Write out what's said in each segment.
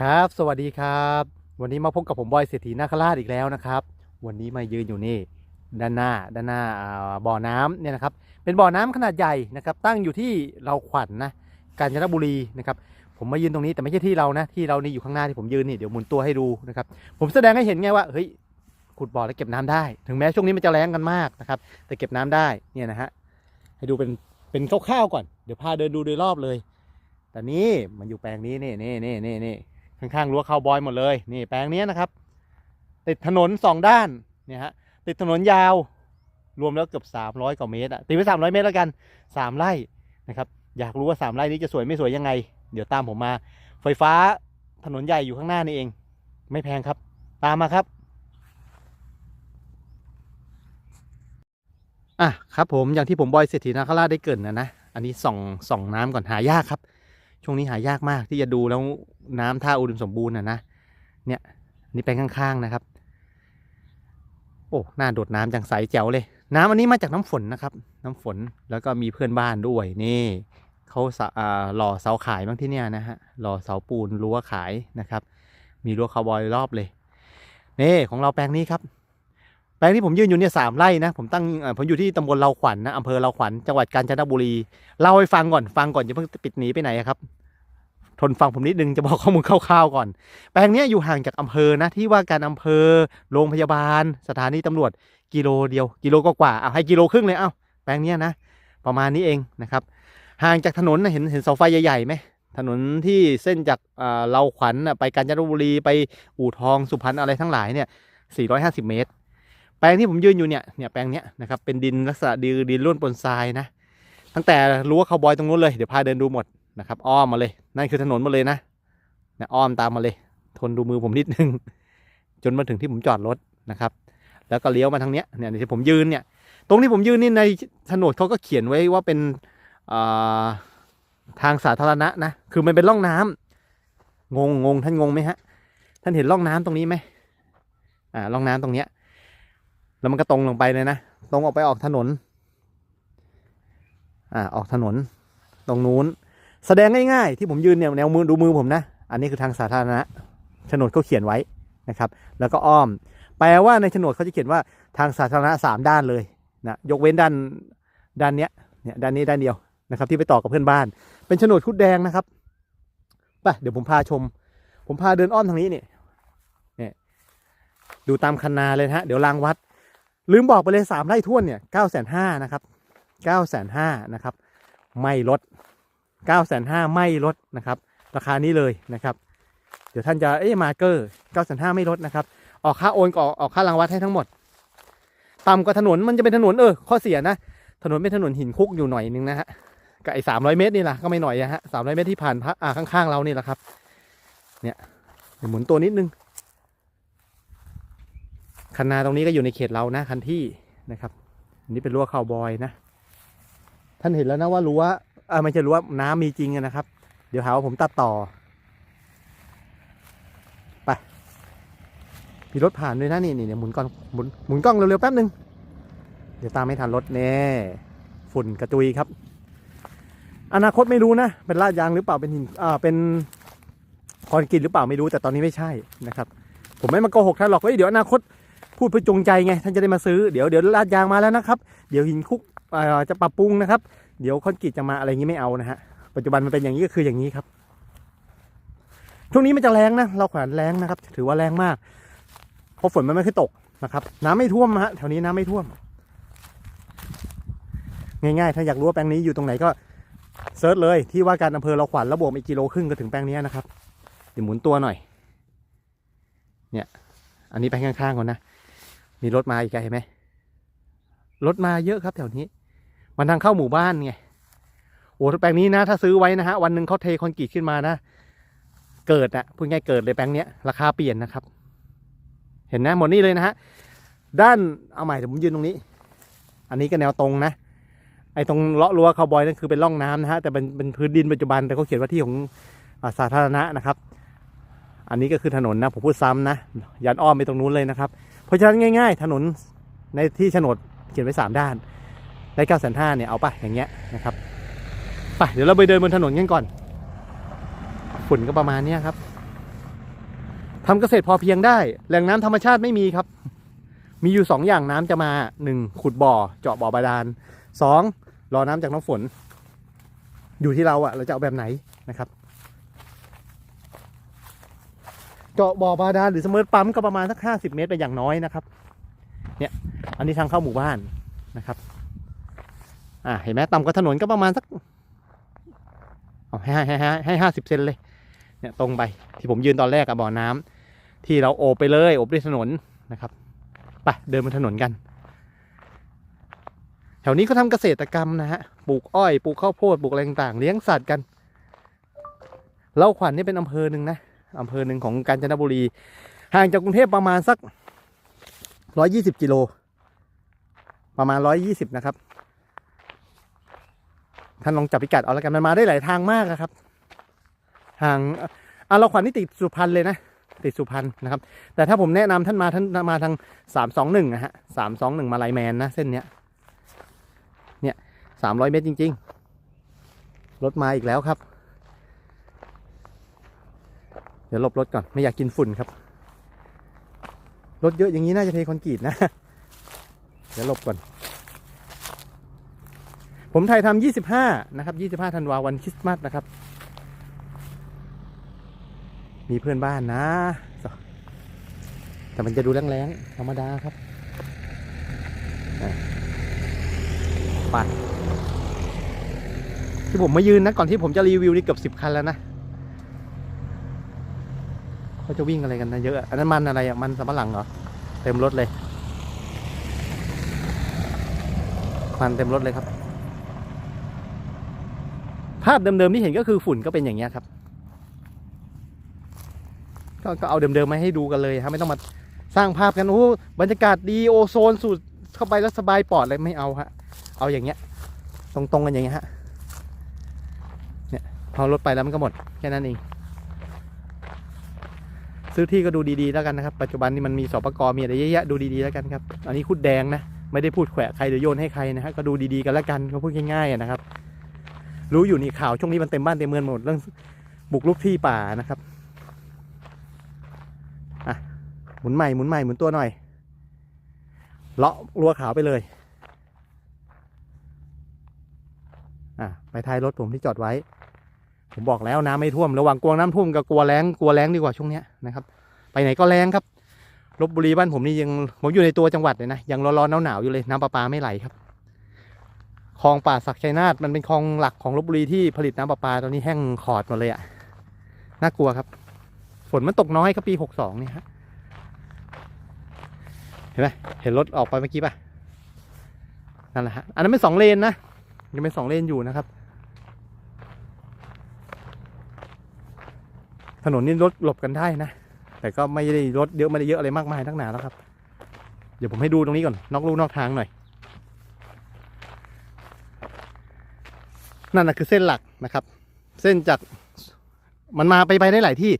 ครับ สวัสดีครับ วันนี้มาพบกับผมบอยเศรษฐีนาคราชอีกแล้วนะครับ วันนี้มายืนอยู่นี่ด้านหน้าด้านหน้าบ่อน้ำเนี่ยนะครับ เป็นบ่อน้ำขนาดใหญ่นะครับ ตั้งอยู่ที่เราขวัญนนะกาญจนบุรีนะครับ ผมมายืนตรงนี้แต่ไม่ใช่ที่เรานะที่เรานี่อยู่ข้างหน้าที่ผมยืนนี่เดี๋ยวหมุนตัวให้ดูนะครับ ผมแสดงให้เห็นไงว่าเฮ้ยขุดบ่อแล้วเก็บน้ำได้ ถึงแม้ช่วงนี้มันจะแรงกันมากนะครับ แต่เก็บน้ำได้เนี่ยนะฮะให้ดูเป็นเป็นคร่าวๆก่อนเดี๋ยวพาเดินดูโดยรอบเลยแต่นี่มันอยู่แปลงนี้นี่นี่นี่นี่นี่ ข้างๆรั้วคาวบอยหมดเลย นี่แปลงนี้นะครับ ติดถนนสองด้านเนี่ยฮะติดถนนยาวรวมแล้วเกือบ300กว่าเมตรอะตีไป300 เมตรแล้วกัน 3 ไร่นะครับ อยากรู้ว่า 3 ไร่นี้จะสวยไม่สวยยังไง เดี๋ยวตามผมมา ไฟฟ้าถนนใหญ่อยู่ข้างหน้านี่เอง ไม่แพงครับ ตามมาครับอะครับผมอย่างที่ผมบอยเศรษฐีนาคราชได้เกินนะนะ อันนี้ส่องส่องน้ำก่อนหายากครับ ช่วงนี้หายากมากที่จะดูแล้วน้ำท่าอุดมสมบูรณ์นะนะเนี่ยนี่แปลงข้างๆนะครับ โอ้หน้าโดดน้ำจังใสแจ๋วเลย น้ำอันนี้มาจากน้ำฝนนะครับ น้ำฝนแล้วก็มีเพื่อนบ้านด้วยนี่เขาสะอ่าหล่อเสาขายบ้างที่เนี่ยนะฮะหล่อเสาปูนรั้วขายนะครับ มีรั้วคาวบอยรอบเลยนี่ของเราแปลงนี้ครับ แปลงที่ผมยืนอยู่เนี่ยสามไร่นะผมตั้งผมอยู่ที่ตำบลเราขวัญนะอำเภอเราขวัญจังหวัดกาญจนบุรีเล่าให้ฟังก่อนฟังก่อนอย่าเพิ่งปิดหนีไปไหนครับ ทนฟังผมนิดนึงจะบอกข้อมูลคร่าวๆก่อน แปลงเนี้ยอยู่ห่างจากอำเภอนะที่ว่าการอำเภอโรงพยาบาล สถานีตำรวจกิโลเดียว กิโลก็กว่าเอาให้กิโลครึ่งเลยเอาแปลงเนี้ยนะประมาณนี้เองนะครับ ห่างจากถนนนะเห็นเห็นเสาไฟใหญ่ๆไหมถนนที่เส้นจากเราขวัญไปกาญจนบุรีไปอู่ทองสุพรรณอะไรทั้งหลายเนี่ย450 เมตร ลงที่ผมยืนอยู่เนี่ยเนี่ยแปลงเนี้ยนะครับเป็นดินลักษณะดินดินร่วนปนทรายนะตั้งแต่รั้วคาวบอยตรงนู้นเลยเดี๋ยวพาเดินดูหมดนะครับอ้อมมาเลยนั่นคือถนนมาเลยนะนะอ้อมตามมาเลย ทนดูมือผมนิดนึง จนมาถึงที่ผมจอดรถนะครับ แล้วก็เลี้ยวมาทางเนี้ยเนี่ยที่ผมยืนเนี่ย ตรงที่ผมยืนนี่ในโฉนเขาก็เขียนไว้ว่าเป็นทางสาธารณะนะคือมันเป็นร่องน้ำงงงงท่านงงไหมฮะท่านเห็นร่องน้ำตรงนี้ไหมอ่าร่องน้ำตรงเนี้ย แล้วมันก็ตรงลงไปเลยนะตรงออกไปออกถนน อ่าออกถนน ตรงนู้น แสดงง่ายๆ ที่ผมยืนเนี่ยแนวมือดูมือผมนะ อันนี้คือทางสาธารณะโฉนดเขาเขียนไว้นะครับ แล้วก็อ้อม แปลว่าในโฉนดเขาจะเขียนว่าทางสาธารณะสามด้านเลยนะยกเว้นด้านด้านเนี้ยเนี่ยด้านนี้ด้านเดียวนะครับ ที่ไปต่อกับเพื่อนบ้าน เป็นโฉนดคุดแดงนะครับไปเดี๋ยวผมพาชม ผมพาเดินอ้อมทางนี้เนี่ยเนี่ยดูตามคันนาเลยนะฮะเดี๋ยวรางวัด ลืมบอกไปเลยสามไร่ท้วนเนี่ยเก้าแสนห้านะครับเก้าแสนห้านะครับ ไม่ลดเก้าแสนห้าไม่ลดนะครับ ราคานี้เลยนะครับ เดี๋ยวท่านจะเอ๊ะมาเกอร์เก้าแสนห้าไม่ลดนะครับ ออกค่าโอนก็ออกอกค่ารางวัดให้ทั้งหมดต่ำกว่าถนนมันจะเป็นถนนเออข้อเสียนะ ถนนเป็นถนนหินคุกอยู่หน่อยนึงนะฮะกับไอ้สามร้อยเมตรนี่แหละก็ไม่หน่อยอะฮะสามร้อยเมตรที่ผ่านพระอ่าข้างๆเรานี่แหละครับ เนี่ยเดี๋ยวหมุนตัวนิดนึง คันนาตรงนี้ก็อยู่ในเขตเรานะคันที่นะครับอันนี้เป็นรั้วคาวบอยนะ ท่านเห็นแล้วนะว่ารั้วเออไม่ใช่รั้วน้ำมีจริงนะครับ เดี๋ยวหาว่าผมตัดต่อไปมีรถผ่านด้วยนะนี่นี่เนี่ยหมุนกล้องหมุนหมุนกล้องเร็วๆแป๊บนึงเดี๋ยวตามไม่ทันรถแน่ฝุ่นกระจุยครับ อนาคตไม่รู้นะ เป็นลาดยางหรือเปล่าเป็นหินอ่าเป็นคอนกรีตหรือเปล่าไม่รู้แต่ตอนนี้ไม่ใช่นะครับ ผมไม่มาโกหกท่านหรอกเฮ้ยเดี๋ยวอนาคต พูดเพื่อจงใจไงท่านจะได้มาซื้อเดี๋ยวเดี๋ยวลาดยางมาแล้วนะครับ เดี๋ยวหินคุกจะปรับปรุงนะครับ เดี๋ยวคอนกรีตจะมาอะไรอย่างนี้ไม่เอานะฮะปัจจุบันมันเป็นอย่างนี้ก็คืออย่างนี้ครับช่วงนี้มันจะแรงนะเราขวานแรงนะครับ ถือว่าแรงมากเพราะฝนมันไม่ค่อยตกนะครับ น้ำไม่ท่วมฮะแถวนี้น้ำไม่ท่วม ง่ายๆ ถ้าอยากรู้ว่าแปลงนี้อยู่ตรงไหนก็เซิร์ชเลยที่ว่าการอำเภอเราขวัญระบวกอีกกิโลครึ่งก็ถึงแปลงนี้นะครับเดี๋ยวหมุนตัวหน่อย เนี่ย อันนี้ไปข้างๆก่อนนะ มีรถมาอีกไกลเห็นไหมรถมาเยอะครับแถวนี้ มันทางเข้าหมู่บ้านไงโอ้แปลงนี้นะ ถ้าซื้อไว้นะฮะวันหนึ่งเขาเทคอนกรีตขึ้นมานะ เกิดอะพูดง่ายเกิดเลยแปลงเนี้ยราคาเปลี่ยนนะครับ เห็นนะหมดนี่เลยนะฮะด้านเอาใหม่เดี๋ยวผมยืนตรงนี้ อันนี้ก็แนวตรงนะไอ้ตรงเลาะรั้วคาวบอยนั่นคือเป็นร่องน้ำนะฮะแต่เป็นเป็นพื้นดินปัจจุบันแต่เขาเขียนว่าที่ของอสาธารณะนะครับ อันนี้ก็คือถนนนะผมพูดซ้ำนะยันอ้อมไปตรงนู้นเลยนะครับ ราะฉะนั้นง่าย ๆ ถนนในที่โฉนดเขียนไว้สามด้าน ได้เก้าแสนห้าเนี่ยเอาไปอย่างเงี้ยนะครับไปเดี๋ยวเราไปเดินบนถนนกันก่อน ฝุ่นก็ประมาณเนี้ยครับทำเกษตรพอเพียงได้ แหล่งน้ำธรรมชาติไม่มีครับ มีอยู่สองอย่างน้ำจะมาหนึ่งขุดบ่อ เจาะบ่อบาดาลสองรอน้ำจากน้ำฝน อยู่ที่เราอะเราจะเอาแบบไหนนะครับ เจาะบ่อบาดาลหรือเสมอปั๊มก็ประมาณสักห้าสิบเมตรไปอย่างน้อยนะครับ เนี่ย อันนี้ทางเข้าหมู่บ้านนะครับ อ่าเห็นไหมต่ำกว่าถนนก็ประมาณสักเอาให้ให้ให้ให้ห้าสิบเซนเลย เนี่ยตรงไปที่ผมยืนตอนแรกอะบ่อน้ำที่เราโอบไปเลยโอบด้วยถนนนะครับไปเดินบนถนนกัน แถวนี้ก็ทำเกษตรกรรมนะฮะปลูกอ้อยปลูกข้าวโพดปลูกอะไรต่างๆเลี้ยงสัตว์กันเล่าขวัญนี่เป็นอำเภอหนึ่งนะ อำเภอหนึ่งของกาญจนบุรี ห่างจากกรุงเทพประมาณสักร้อยี่สิบกิโล ประมาณร้อยยี่สิบนะครับ ท่านลองจับพิกัดเอาแล้วกัน มันมาได้หลายทางมากอะครับทางอะเราขวัญนี่ติดสุพรรณเลยนะ ติดสุพรรณนะครับ แต่ถ้าผมแนะนำท่านมาท่านมาทางสามสองหนึ่งนะฮะสามสองหนึ่งมาลายแมนนะ เส้นเนี้ย เนี่ยสามร้อยเมตรจริง ๆ รถมาอีกแล้วครับ เดี๋ยวหลบรถก่อนไม่อยากกินฝุ่นครับ รถเยอะอย่างนี้น่าจะเทคอนกรีตนะ เดี๋ยวหลบก่อน ผมถ่ายทำ25 นะครับ 25ธันวาวันคริสต์มาสนะครับ มีเพื่อนบ้านนะ แต่มันจะดูแรงๆธรรมดาครับไปที่ผมมายืนนะ ก่อนที่ผมจะรีวิวนี่เกือบสิบคันแล้วนะ เขาจะวิ่งอะไรกันนะเยอะอันนั้นมันอะไรอะมันสำปะหลังเหรอเต็มรถเลย มันเต็มรถเลยครับ ภาพเดิมๆที่เห็นก็คือฝุ่นก็เป็นอย่างเงี้ยครับก็ก็เอาเดิมๆมาให้ดูกันเลยครับไม่ต้องมาสร้างภาพกันโอ้บรรยากาศดีโอโซนสูดเข้าไปแล้วสบายปอดเลยไม่เอาฮะเอาอย่างเงี้ย ตรงๆกันอย่างเงี้ยฮะเนี่ยพอรถไปแล้วมันก็หมดแค่นั้นเอง ซื้อที่ก็ดูดีๆแล้วกันนะครับปัจจุบันนี้มันมีสปกมีอะไรเยอะแยะดูดีๆแล้วกันครับอันนี้คุดแดงนะไม่ได้พูดแขวะใครหรือโยนให้ใครนะฮะก็ดูดีๆกันแล้วกันก็พูดง่ายๆนะครับ รู้อยู่นี่ข่าวช่วงนี้มันเต็มบ้านเต็มเมืองหมดเรื่องบุกรุกที่ป่านะครับอะหมุนใหม่หมุนใหม่หมุนตัวหน่อยเลาะรัวขาวไปเลยอะไปท้ายรถผมที่จอดไว้ ผมบอกแล้วน้ำไม่ท่วมระหว่างกลัวน้ำท่วมกับกลัวแรงกลัวแรงดีกว่าช่วงเนี้ยนะครับไปไหนก็แรงครับลบบุรีบ้านผมนี่ยังผมอยู่ในตัวจังหวัดเลยนะยังร้อนๆหนาวๆอยู่เลยน้ำประปาไม่ไหลครับคลองป่าศักชัยนาทมันเป็นคลองหลักของลบบุรีที่ผลิตน้ำประปาตอนนี้แห้งขอดหมดเลยอะน่ากลัวครับ ฝนมันตกน้อยครับปีหกสองนี่ฮะเห็นไหมเห็นรถออกไปเมื่อกี้ป่ะนั่นแหละฮะอันนั้นเป็นสองเลนนะยังเป็นสองเลนอยู่นะครับ ถนนนี่รถหลบกันได้นะ แต่ก็ไม่ได้รถเยอะไม่ได้เยอะอะไรมากมายนักหนาแล้วครับ เดี๋ยวผมให้ดูตรงนี้ก่อน นอกลู่นอกทางหน่อย นั่นนะคือเส้นหลักนะครับ เส้นจากมันมาไปไปได้หลายที่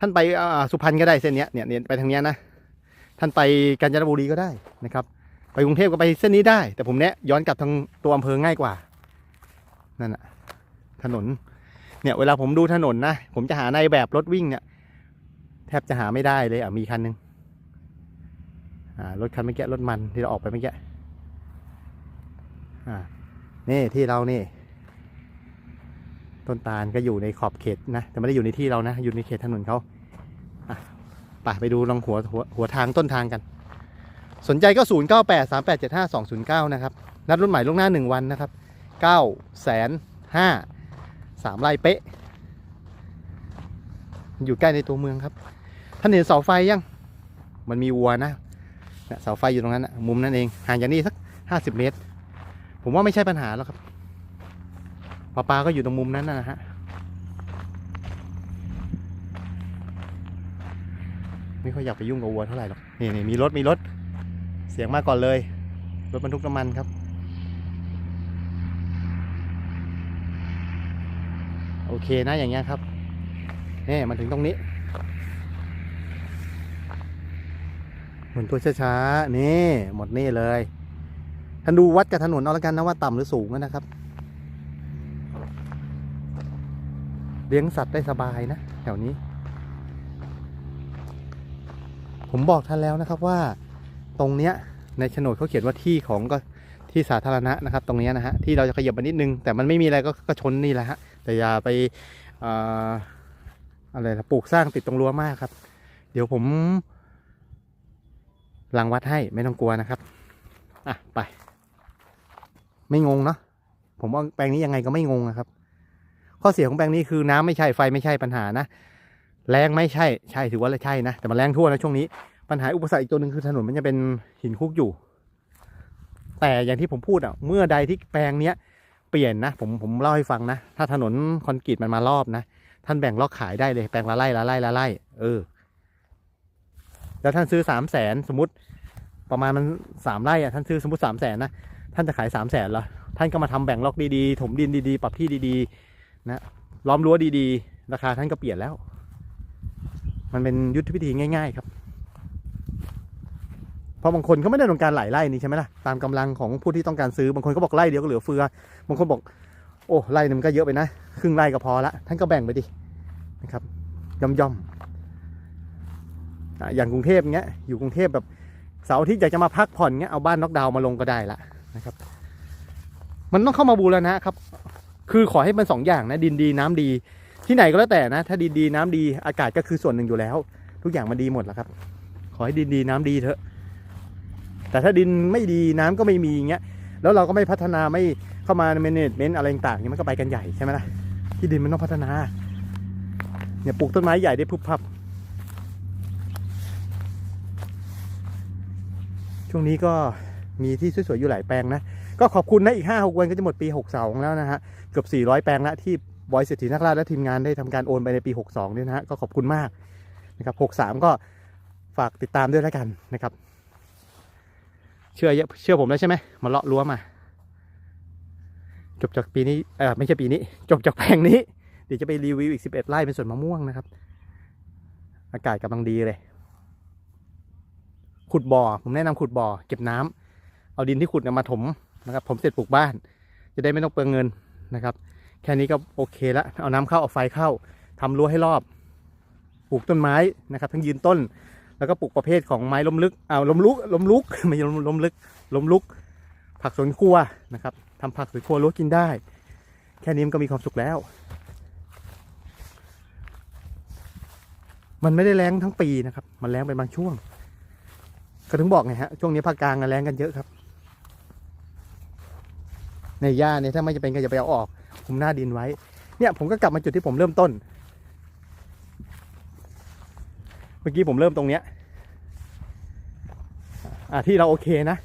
ท่านไปสุพรรณก็ได้เส้นนี้เนี่ยเนี่ยไปทางนี้นะ ท่านไปกาญจนบุรีก็ได้นะครับ ไปกรุงเทพก็ไปเส้นนี้ได้ แต่ผมเนี้ยย้อนกลับทางตัวอำเภอง่ายกว่า นั่นน่ะถนน เนี่ยเวลาผมดูถนนนะ ผมจะหาในแบบรถวิ่งเนี่ย แทบจะหาไม่ได้เลยอะมีคันหนึงอ่ารถคันเมื่อกี้รถมันที่เราออกไปเมื่อกี้อ่านี่ที่เรานี่ ต้นตาลก็อยู่ในขอบเขตนะ แต่ไม่ได้อยู่ในที่เรานะ อยู่ในเขตถนนเขาอะไปไปดูลองหัวหัวหัวทางต้นทางกัน สนใจก็ 0 9 8 3 8 7 5 2 0 9 นะครับ นัดรุ่นใหม่ล่วงหน้า 1 วันนะครับ9แสน 5 3ไร่เป๊ะ อยู่ใกล้ในตัวเมืองครับท่านเห็นเสาไฟยัง มันมีวัวนะเสาไฟอยู่ตรงนั้นนะมุมนั่นเองห่างจากนี่สัก50เมตร ผมว่าไม่ใช่ปัญหาแล้วครับปลาปลาก็อยู่ตรงมุมนั้นนะฮะไม่ค่อยอยากไปยุ่งกับวัวเท่าไหร่หรอกนี่นี่มีรถมีรถเสียงมาก่อนเลย รถบรรทุกน้ำมันครับ โอเคนะอย่างเงี้ยครับนี่มาถึงตรงนี้หมุนตัวช้าๆนี่หมดนี่เลยท่านดูวัดกับถนนเอาละกันนะว่าต่ำหรือสูงนะครับ เลี้ยงสัตว์ได้สบายนะแถวนี้ ผมบอกท่านแล้วนะครับว่าตรงเนี้ยในโฉนดเขาเขียนว่าที่ของก็ที่สาธารณะนะครับ ตรงนี้นะฮะที่เราจะขยับมานิดนึงแต่มันไม่มีอะไรก็กชนนี่แหละฮะ แต่อย่าไปอะไรนะปลูกสร้างติดตรงรั้วมากครับ เดี๋ยวผมหลังวัดให้ไม่ต้องกลัวนะครับ อะไป ไม่งงเนาะผมว่าแปลงนี้ยังไงก็ไม่งงนะครับ ข้อเสียของแปลงนี้คือน้ำไม่ใช่ไฟไม่ใช่ปัญหานะแรงไม่ใช่ใช่ถือว่าใช่นะแต่มันแรงทั่วนะช่วงนี้ปัญหาอุปสรรคอีกตัวหนึ่งคือถนนมันจะเป็นหินคุกอยู่ แต่อย่างที่ผมพูดอะเมื่อใดที่แปลงเนี้ย เปลี่ยนนะผมผมเล่าให้ฟังนะ ถ้าถนนคอนกรีตมันมารอบนะ ท่านแบ่งล็อกขายได้เลยแปลงละไร่ละไร่ละไร่เออ แล้วท่านซื้อสามแสนสมมติ ประมาณมันสามไร่อะท่านซื้อสมมติสามแสนนะท่านจะขายสามแสนเหรอท่านก็มาทำแบ่งล็อกดีๆ ถมดินดีๆ ปรับที่ดีๆ นะล้อมรั้วดีๆ ราคาท่านก็เปลี่ยนแล้ว มันเป็นยุทธวิธีง่าย ๆ ครับ เพราะบางคนเขาไม่ได้ต้องการหลายไร่นี่ใช่ไหมล่ะตามกำลังของผู้ที่ต้องการซื้อบางคนก็บอกไร่เดียวก็เหลือเฟือบางคนบอก โอ้ไร่นึงมันก็เยอะไปนะครึ่งไร่ก็พอละท่านก็แบ่งไปดินะครับย่อมย่อมอย่างกรุงเทพเงี้ยอยู่กรุงเทพแบบเสาร์อาทิตย์อยากจะมาพักผ่อนเงี้ยเอาบ้านน็อกดาวมาลงก็ได้ละนะครับ มันต้องเข้ามาบูรณะครับ คือขอให้มันสองอย่างนะดินดีน้ำดี ที่ไหนก็แล้วแต่นะ ถ้าดินดีน้ำดีอากาศก็คือส่วนหนึ่งอยู่แล้ว ทุกอย่างมันดีหมดแล้วครับ ขอให้ดินดีน้ำดีเถอะ แต่ถ้าดินไม่ดีน้ำก็ไม่มีอย่างเงี้ยแล้วเราก็ไม่พัฒนาไม่เข้ามาในเมเนจเมนต์อะไรต่างๆเนี่ยมันก็ไปกันใหญ่ใช่ไหมล่ะที่ดินมันต้องพัฒนาเนี่ยปลูกต้นไม้ใหญ่ได้พุบพับ ช่วงนี้ก็มีที่สวยๆอยู่หลายแปลงนะ ก็ขอบคุณนะอีก 5 6 วันก็จะหมดปี 62 แล้วนะฮะ เกือบ 400 แปลงละที่บอยเศรษฐีนักล่าและทีมงานได้ทำการโอนไปในปี 62 เนี่ยนะฮะ ก็ขอบคุณมากนะครับ 63 ก็ฝากติดตามด้วยแล้วกันนะครับ เชื่อเยอะเชื่อผมแล้วใช่ไหมมาเลาะรั้วมา จบจากปีนี้เออไม่ใช่ปีนี้ จบจากแปลงนี้ เดี๋ยวจะไปรีวิวอีก11ไร่เป็นสวนมะม่วงนะครับ อากาศกำลังดีเลย ขุดบ่อ ผมแนะนำขุดบ่อ เก็บน้ำเอาดินที่ขุดมาถมนะครับ ผมเสร็จปลูกบ้าน จะได้ไม่ต้องเปลืองเงินนะครับ แค่นี้ก็โอเคแล้วเอาน้ำเข้าเอาไฟเข้าทำรั้วให้รอบ ปลูกต้นไม้นะครับ ทั้งยืนต้น แล้วก็ปลูกประเภทของไม้ล้มลึกเอาล้มลุกล้มลุกไม่ใช่ล้มล้มลึกล้มลุก ผักสวนครัวนะครับทำผักสวนครัวรั้วกินได้ แค่นี้มันก็มีความสุขแล้ว มันไม่ได้แรงทั้งปีนะครับ มันแรงเป็นบางช่วง ก็ถึงบอกไงฮะช่วงนี้ภาคกลางแรงกันเยอะครับ ในหญ้าเนี่ยถ้าไม่จะเป็นก็จะไปเอาออกคุมหน้าดินไว้ เนี่ยผมก็กลับมาจุดที่ผมเริ่มต้น เมื่อกี้ผมเริ่มตรงเนี้ยอะที่เราโอเคนะ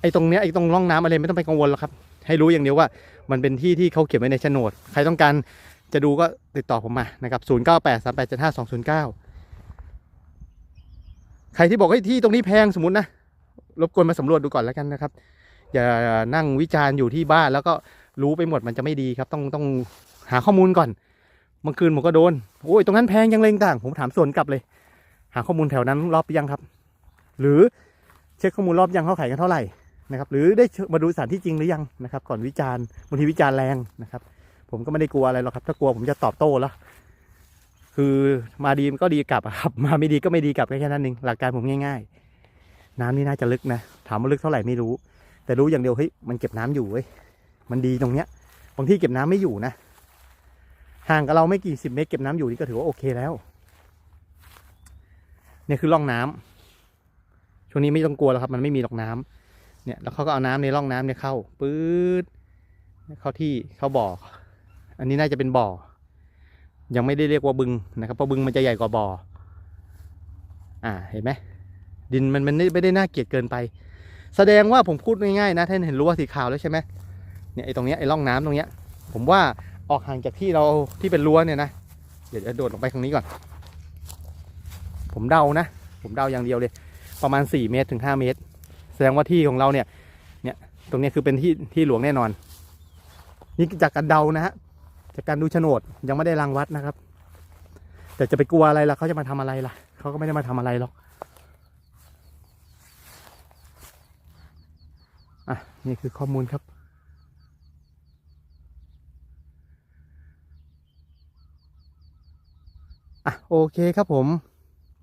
ไอ้ตรงเนี้ยไอ้ตรงร่องน้ำอะไรไม่ต้องไปกังวลหรอกครับ ให้รู้อย่างเดียวว่า มันเป็นที่ที่เขาเขียนไว้ในโฉนด ใครต้องการจะดูก็ติดต่อผมมานะครับ0 9 8 3 8 7 5 2 0 9 ใครที่บอกว่าที่ตรงนี้แพงสมมตินะรบกวนมาสำรวจดูก่อนแล้วกันนะครับ อย่านั่งวิจารณ์อยู่ที่บ้านแล้วก็รู้ไปหมดมันจะไม่ดีครับ ต้องต้องหาข้อมูลก่อน เมื่อคืนผมก็โดน โอ้ย ตรงนั้นแพงยังเลงต่าง ผมถามสวนกลับเลย หาข้อมูลแถวนั้นรอบยังครับ หรือเช็คข้อมูลรอบยังเขาขายกันเท่าไหร่นะครับ หรือได้มาดูสถานที่จริงหรือยังนะครับ ก่อนวิจารณ์บางทีวิจารณ์แรงนะครับ ผมก็ไม่ได้กลัวอะไรหรอกครับ ถ้ากลัวผมจะตอบโต้แล้ว คือมาดีมันก็ดีกลับครับ มาไม่ดีก็ไม่ดีกลับแค่นั้นเองหลักการผมง่าย ๆ น้ำนี่น่าจะลึกนะ ถามว่าลึกเท่าไหร่ไม่รู้ แต่รู้อย่างเดียวเฮ้ยมันเก็บน้ำอยู่เว้ย มันดีตรงเนี้ย บางที่เก็บน้ำไม่อยู่นะ ห่างกับเราไม่กี่สิบเมตรเก็บน้ำอยู่นี่ก็ถือว่าโอเคแล้วเนี่ยคือร่องน้ำช่วงนี้ไม่ต้องกลัวแล้วครับ มันไม่มีหรอกน้ำเนี่ย แล้วเขาก็เอาน้ำในร่องน้ำเนี่ยเข้าปื๊ดเข้าที่เข้าบ่อ อันนี้น่าจะเป็นบ่อ ยังไม่ได้เรียกว่าบึงนะครับ เพราะบึงมันจะใหญ่กว่าบ่อ อ่า เห็นไหมดินมันมันไม่ได้น่าเกลียดเกินไป แสดงว่าผมพูดง่ายๆนะท่านเห็นรั้วสีขาวแล้วใช่ไหมเนี่ยไอ้ตรงเนี้ยไอ้ร่องน้ำตรงเนี้ย ผมว่า ออกห่างจากที่เราที่เป็นรั้วเนี่ยนะ เดี๋ยวจะโดดลงไปตรงนี้ก่อน ผมเดานะ ผมเดาอย่างเดียวเลย ประมาณ 4 เมตรถึง 5 เมตร แสดงว่าที่ของเราเนี่ย เนี่ย ตรงนี้คือเป็นที่ที่หลวงแน่นอน นี่จากการเดานะฮะ จากการดูโฉนดยังไม่ได้รังวัดนะครับ แต่จะไปกลัวอะไรล่ะเขาจะมาทำอะไรล่ะ เขาก็ไม่ได้มาทำอะไรหรอกอะนี่คือข้อมูลครับ อะโอเคครับผม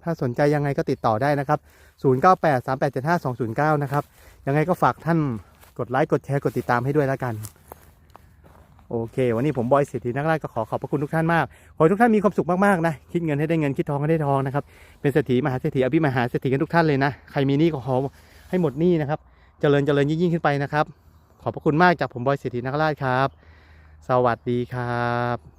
ถ้าสนใจยังไงก็ติดต่อได้นะครับ 0983875209 นะครับ ยังไงก็ฝากท่านกดไลค์กดแชร์กดติดตามให้ด้วยแล้วกัน โอเค วันนี้ผมบอยเศรษฐีนักล่าก็ขอขอบพระคุณทุกท่านมาก ขอให้ทุกท่านมีความสุขมากๆนะ คิดเงินให้ได้เงินคิดทองให้ได้ทองนะครับ เป็นเศรษฐีมหาเศรษฐีอภิมหาเศรษฐีกันทุกท่านเลยนะ ใครมีหนี้ก็ขอให้หมดหนี้นะครับ เจริญเจริญยิ่งๆขึ้นไปนะครับ ขอบพระคุณมากจากผมบอยเศรษฐีนักล่าครับ สวัสดีครับ